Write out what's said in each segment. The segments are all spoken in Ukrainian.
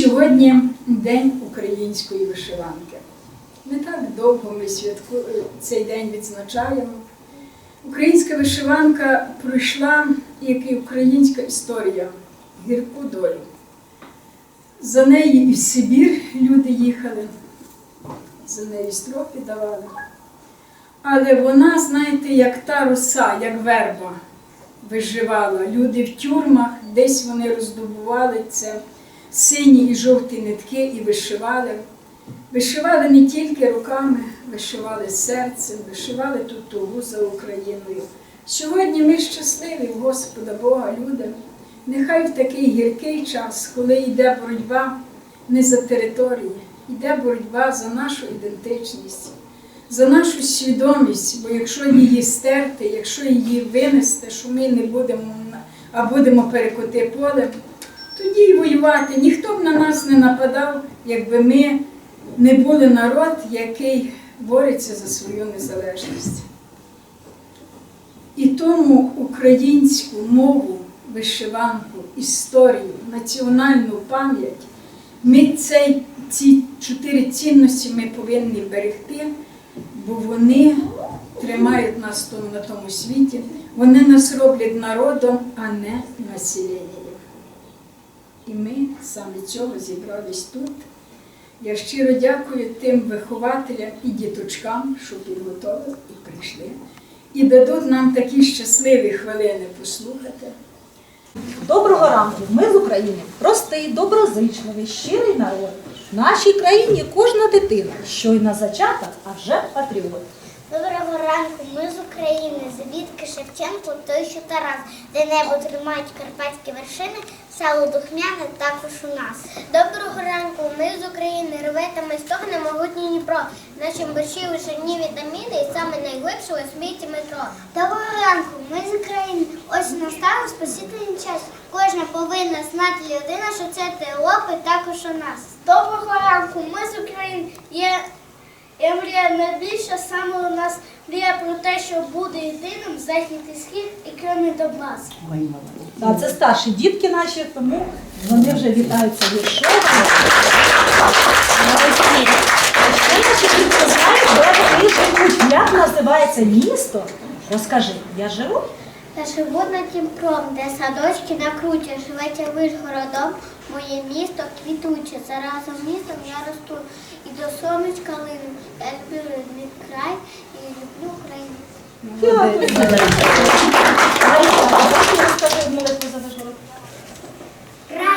Сьогодні День української вишиванки. Не так довго ми святку... цей день відзначаємо. Українська вишиванка пройшла, як і українська історія, гірку долю. За нею і в Сибір люди їхали, за нею стропи давали. Але вона, знаєте, як та роса, як верба виживала. Люди в тюрмах, десь вони роздобували це сині і жовті нитки і вишивали. Вишивали не тільки руками, вишивали серцем, вишивали тут тугу за Україною. Сьогодні ми щасливі в Господа Бога, люди. Нехай в такий гіркий час, коли йде боротьба не за території, йде боротьба за нашу ідентичність, за нашу свідомість, бо якщо її стерти, якщо її винести, що ми не будемо, а будемо перекоти поле, тоді й воювати. Ніхто б на нас не нападав, якби ми не були народ, який бореться за свою незалежність. І тому українську мову, вишиванку, історію, національну пам'ять, ми цей, ці чотири цінності ми повинні берегти, бо вони тримають нас на тому світі, вони нас роблять народом, а не населенням. І ми саме цього зібрались тут. Я щиро дякую тим вихователям і діточкам, що підготовили і прийшли. І дадуть нам такі щасливі хвилини послухати. Доброго ранку! Ми з України. Простий, доброзичливий, щирий народ. В нашій країні кожна дитина, щойно зачата, а вже патріот. Доброго ранку, ми з України, звідки Шевченко, той, що Тарас, де небо тримають карпатські вершини, сало духмяне також у нас. Доброго ранку, ми з України, рве та ми стогне могутній Дніпро. В нашім борщі вишивні вітаміни і саме найглибше у світі метро. Доброго ранку, ми з України, ось настав спасительний час. Кожна повинна знати людина, що це теолопи також у нас. Доброго ранку, ми з України. Є я мрія найбільша саме у нас мрія про те, що буде єдиним захід і схід і Крим і Донбас. А це старші дітки наші, тому вони вже вітаються де. Як називається місто? Розкажи, я живу? Я живу над Дніпром, де садочки накруче, живеться Вишгородом, моє місто квітуче. Заразом містом я росту і до сонечка лину. Я люблю рідний край і люблю Україну. Марійка, а можеш розкажи молитву за Вишгород?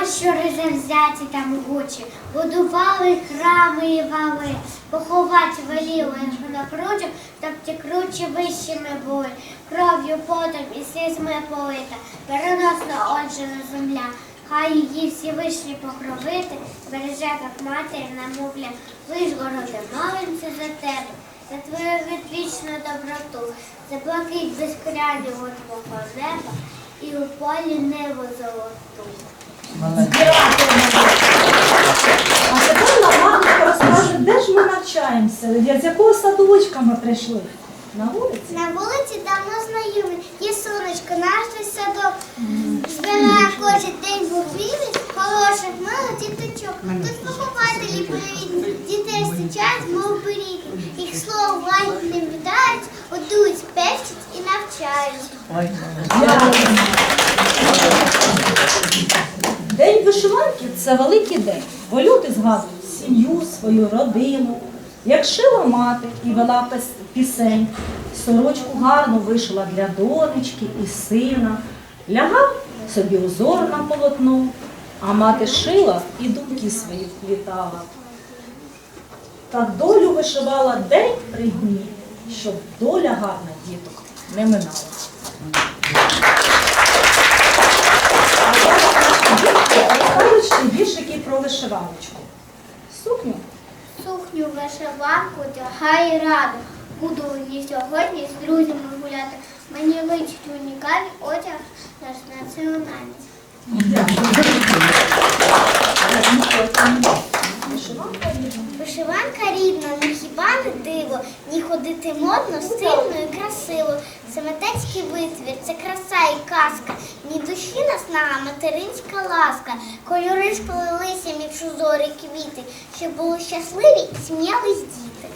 Пращури завзяті та могучі, будували храми і вали, поховати веліли напружу, щоб ті кручі вищими були, кров'ю потом і слізьми полита, переносна отже на земля. Хай її всі вишні покровити, береже, як матір намовля, Вишгороде, молимося за тебе, за твою відвічну доброту, за блакить безкрайнього твого неба і у полі небо золоту. А тепер Ламанка розкаже, де ж ми навчаємося, з якого садочка ми прийшли? На вулиці? На вулиці давно знайомі, є сонечко, наш той садок. Збирає кожен день буквіни, хороших милих діточок. Тут вихователі привітні, дітей зустрічають, мов беріги. Їх слово лагідним вітають, годують, печуть і навчають. День вишиванки це великий день, бо люди згадують сім'ю, свою родину. Як шила мати і вела пісень, сорочку гарно вишила для донечки і сина, лягав собі узор на полотно, а мати шила і думки свої вплітала. Так долю вишивала день три дні, щоб доля гарна діток не минала. А зараз наші дітки розкажуть ще віршики про вишиваночку. Сукню Сукню вишиванку тягає раду. Буду її сьогодні з друзями гуляти. Мені личить унікальний одяг наш національний. Вишиванка рідна. Вишиванка рідна, ну хіба не диво, ні ходити модно, стильно і красиво. це мистецький витвір, це краса і казка. Ні душі наснага, материнська ласка. Кольори сплелися між узорі квіти, щоб були щасливі і сміялись діти.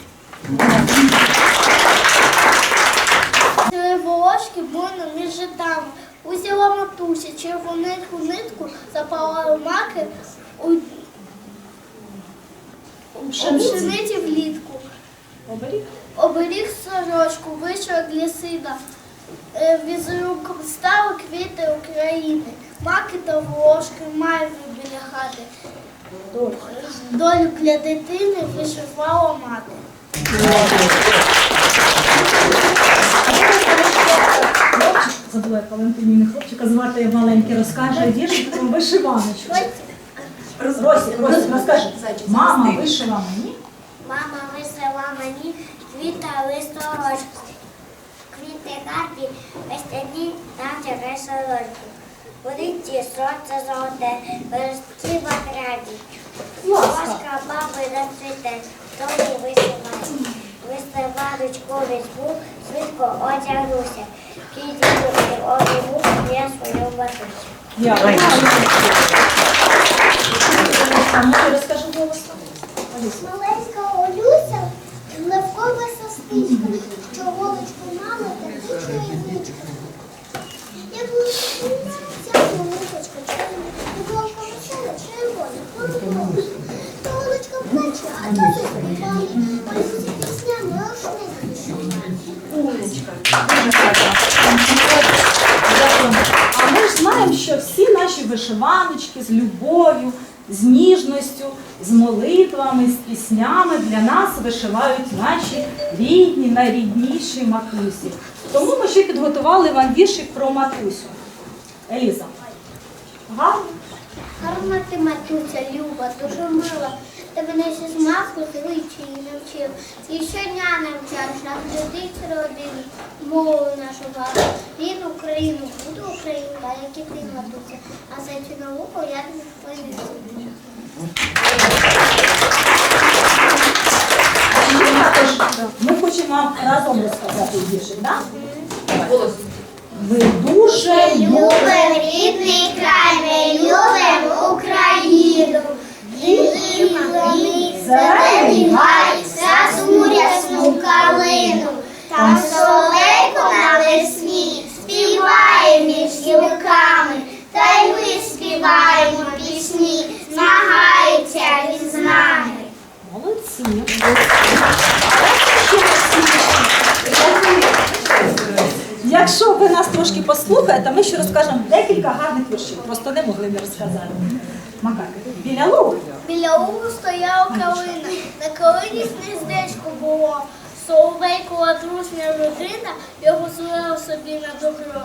Волошки буйно між житами. Узяла матуся червоненьку нитку, запалала маки пшениці влітку. Оберіг. Оберіг сорочку, вийшов для сина. Е, Візерунком стали квіти України. Маки та волошки мають біля хати. Долю для дитини вишивала мати. Хлопчик, забула як Валентині хлопчика звати маленький, розкаже про вишиваночку. Росі, Росі, розкаже. Мама вишила мені. Мама висила мені квіта листорочку. Квіти гарні, весняні, наче веселочку. Будуть ті сонце золоте, версті багряні. Ласка. Баби на цвіте, тому висиваю. Висиваночку візьму, швидко одягнуся. Підійду і обійму я свою матусю. Може розкажи голосно? Маленька Олюся, левкова состичка, що голочку мами та дичує нічка. Як ця голубочка червона, іголка весела червона. То голочка плаче, а то заспіває, Олюся піснями. Дуже. Дякую. А ми ж знаємо, що всі наші вишиваночки з любов'ю, ніжністю, з молитвами, з піснями для нас вишивають наші рідні, найрідніші матусі. Тому ми ще підготували вам віршик про матусю. Еліза. Гарно? Гарна ти матуся, люба, дуже мила. Ти мене ще з маску звичаї навчив. І щодня навчав шлях людей родини, мову нашу гарну. Рідну Україну, буду українка, як і ти, матуся. А за цю науку я не спинюся. Ми хочемо вам разом розказати віршик, так? Ви дуже любите. Любим рідний край, ми любимо Україну. Зелений, зелений гай, сасу рясну калину. Там солейко на весні співає між гілками, та й ми співаємо пісні, змагається він з нами. Якщо ви нас трошки послухаєте, ми ще розкажемо декілька гарних віршів. Просто не могли не розказати. Макар, біля лугу. Біля лугу стояла калина, на калині гнездечко було. Соловейкова дружня родина його звела собі на добро.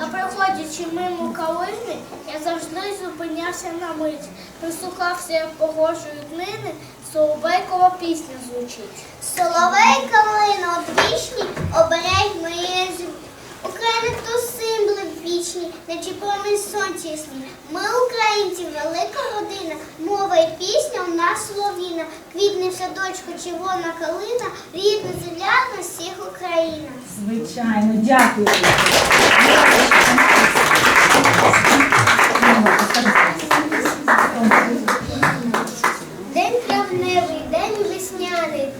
А проходячи мимо калини, я завжди зупинявся на мить. Прислухався, як погожують нини, Соловейкова пісня звучить. Соловей калина одвічні, обережь моє Україна то символи вічні, наче промінь сонця ясні. Ми, українці, велика родина, мова і пісня у нас словіна. Квітне в садочку червона калина, рідна земля на всіх Україна. Звичайно, дякую. День травневий, день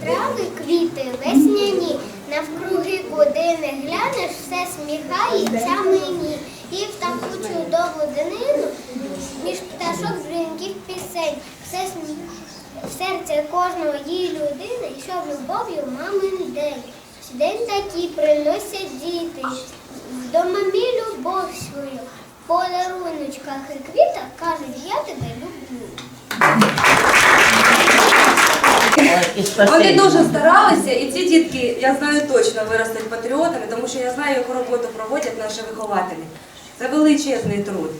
трави, квіти, весняні. Навкруги години глянеш, все сміхається мені. І в таку чудову днину між пташок дзвінків пісень. Все смі... в серце кожної людини йшов любов'ю мамин день. День такий приносять діти, до мамі любов свою. В подаруночках і квітах кажуть, я тебе люблю. Вони дуже старалися, і ці дітки, я знаю точно, виростуть патріотами, тому що я знаю, яку роботу проводять наші вихователі. Це величезний труд.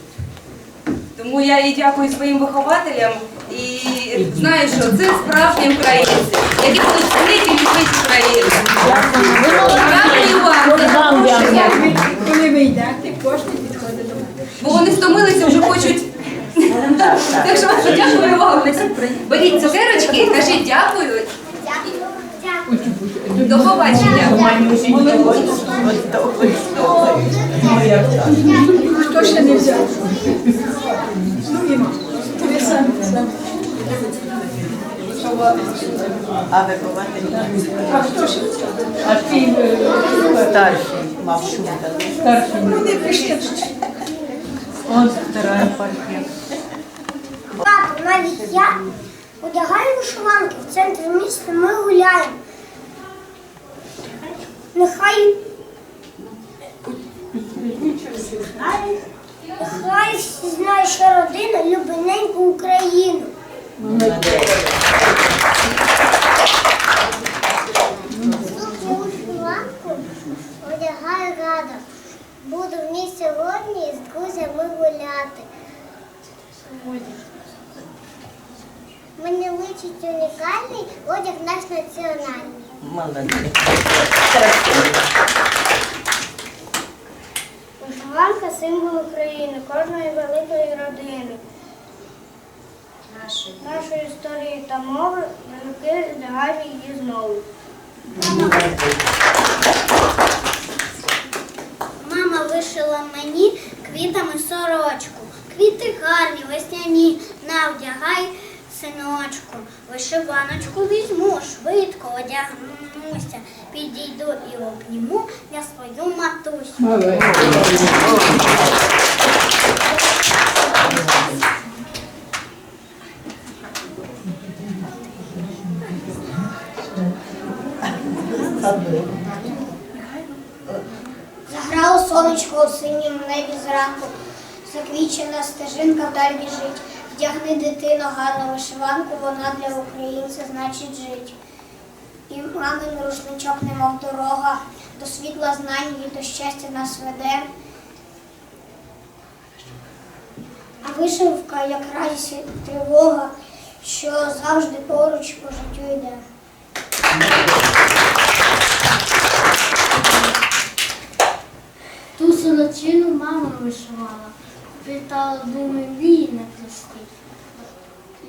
Тому я і дякую своїм вихователям і знаю, що це справжні українці, які будуть сидіти і любити Україну. Дякую вам, коли ви йдете, до мене. бо вони стомилися, вже хочуть. Так що дякую вам. Беріть цукерочки, кажіть дякую. До побачення. Хто ще не взяв? Ну, Іма, тобі. А вихователь А хто ще? А ти е, старший мав шумка. старший, Ну, не пишіть. он вторая партия. Навіть я одягаю вишиванки в центрі міста, ми гуляємо. Нехай. Нехай всі знають, що родина любить неньку Україну. Одягаю радо. Буду в місті Лодні з друзями гуляти. Мені личить унікальний одяг наш національний. Молодець. Вишиванка символ України, кожної великої родини. Нашої історії та мови, роки лягає її знову. Мама вишила мені квітами сорочку. Квіти гарні, весняні, навдягай синочку. Вишиваночку візьму, швидко одягнуся. Підійду і обніму я свою матусю. Заграло сонечко у синім небі зранку, заквічена стежинка вдаль біжить. Вдягни дитино гарну вишиванку, вона для українця значить жить. І мамин рушничок, немов дорога, до світла знань і до щастя нас веде. А вишивка, як радість і тривога, що завжди поруч по життю йде. Ту солочину мама вишивала, питала, мрії не прості.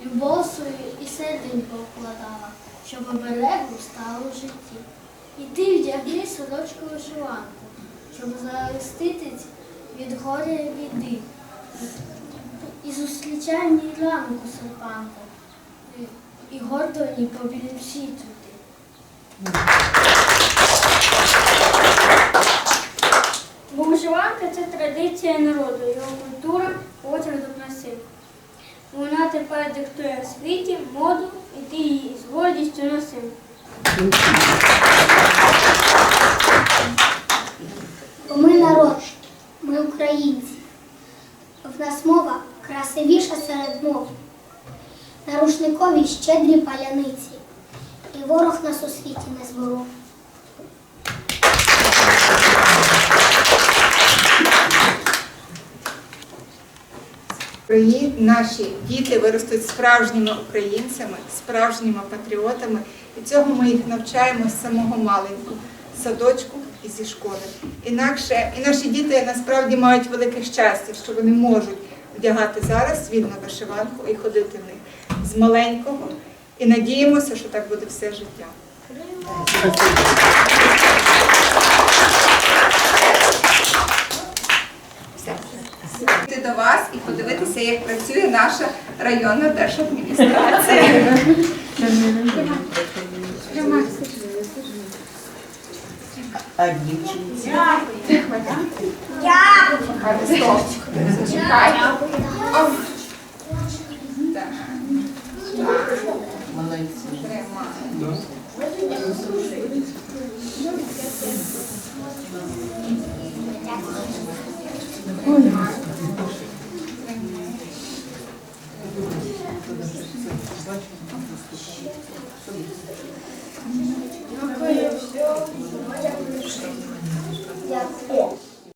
Любов свою і серденько вкладала, щоб оберегу стало в житті. І ти вдягни сорочку вишиванку, щоб захистити від горя і біди. І зустрічай мій ранку серпанку, і- гордо їй побільшіть туди. Бо вишиванка це традиція народу, його культура, до краси. Вона тепер диктує світі, моду, і ти її з гордістю носив. Ми народ, ми українці. В нас мова красивіша серед мов. На рушникові щедрі паляниці, і ворог нас у світі не зборов. Україні наші діти виростуть справжніми українцями, справжніми патріотами, і цього ми їх навчаємо з самого маленького садочку і зі школи. Інакше і наші діти насправді мають велике щастя, що вони можуть вдягати зараз вільно вишиванку і ходити в них з маленького. І надіємося, що так буде все життя. Все. До вас і подивитися, як працює наша районна держадміністрація. Молодці.